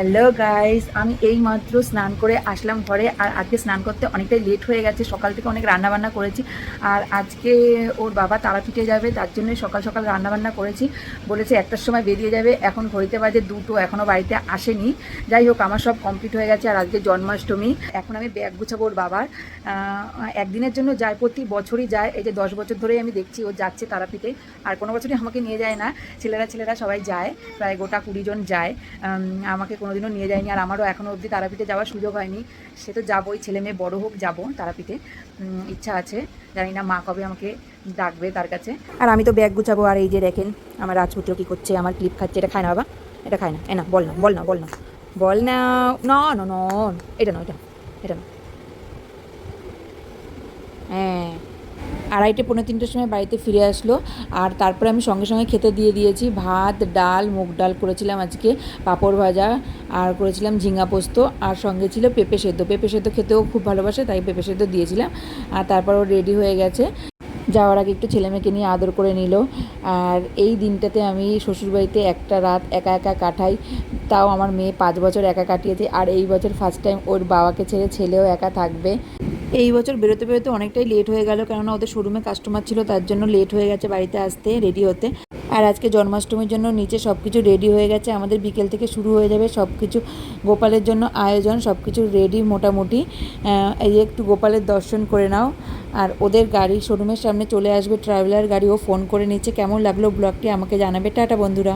Hello guys আমি এই মাত্র স্নান করে আসলাম ঘরে, আর আজকে স্নান করতে অনেকটাই লেট হয়ে গেছে। সকাল থেকে অনেক রান্না বান্না করেছি, আর আজকে ওর বাবা তারাপীঠে যাবে, তার জন্য সকাল সকাল রান্না বান্না করেছি। বলেছে একটার সময় বেরিয়ে যাবে, এখন ঘড়িতে বাজে দুটো এখনও বাড়িতে আসেনি। যাই হোক, আমার সব কমপ্লিট হয়ে গেছে, আর আজকে জন্মাষ্টমী। এখন আমি ব্যাগ গুছাবো ওর বাবার। একদিনের জন্য যায়, প্রতি বছরই যায়। এই যে দশ বছর ধরেই আমি দেখছি, ও যাচ্ছে তারাপীঠে আর কোনো বছরই আমাকে নিয়ে যায় না। ছেলেরা ছেলেরা সবাই যায়, প্রায় গোটা কুড়ি জন যায়। আমাকে কোনোদিনও নিয়ে যায়নি। আর আমারও এখনও অবধি তারাপীঠে যাওয়ার সুযোগ হয়নি। সে তো যাবোই, ছেলে মেয়ে বড়ো হোক, যাব তারাপীঠে। ইচ্ছা আছে। জানি না মা কবে আমাকে ডাকবে তার কাছে। আর আমি তো ব্যাগ গুছাবো। আর এই যে দেখেন, আমার রাজপুত্র কী করছে, আমার ক্লিপ খাচ্ছে। এটা খায় না বাবা, এটা খায় না। এ না, বল না বল না বল না। বল না না না, এটা না, এটা এটা না। হ্যাঁ। আড়াইটে পনেরো তিনটের সময় বাড়িতে ফিরে আসলো। আর তারপরে আমি সঙ্গে সঙ্গে খেতে দিয়ে দিয়েছি। ভাত, ডাল, মুগ ডাল করেছিলাম আজকে, পাঁপড় ভাজা, আর করেছিলাম ঝিঙা পোস্ত। আর সঙ্গে ছিল পেঁপে সেদ্ধ। পেঁপে সেদ্ধ খেতেও খুব ভালোবাসে, তাই পেঁপে সেদ্ধ দিয়েছিলাম। আর তারপর ও রেডি হয়ে গেছে। যাওয়ার আগে একটু ছেলে মেয়েকে নিয়ে আদর করে নিল। আর এই দিনটাতে আমি শ্বশুরবাড়িতে একটা রাত একা একা কাটাই। তাও আমার মেয়ে পাঁচ বছর একা কাটিয়েছে। আর এই বছর ফার্স্ট টাইম ওর বাবাকে ছেড়ে ছেলেও একা থাকবে। এই বছর বেরোতে বেরোতে অনেকটাই লেট হয়ে গেল, কেননা ওদের শোরুমে কাস্টমার ছিল, তার জন্য লেট হয়ে গেছে বাড়িতে আসতে রেডি হতে। আর আজকে জন্মাষ্টমীর জন্য নিচে সব কিছু রেডি হয়ে গেছে, আমাদের বিকেল থেকে শুরু হয়ে যাবে সব কিছু গোপালের জন্য আয়োজন সব কিছু রেডি মোটামুটি এই একটু গোপালের দর্শন করে নাও। আর ওদের গাড়ি শোরুমের সামনে চলে আসবে ট্রাভেলার গাড়ি, ও ফোন করে নিচ্ছে, কেমন লাগল ব্লগটি আমাকে জানাবে। টাটা বন্ধুরা।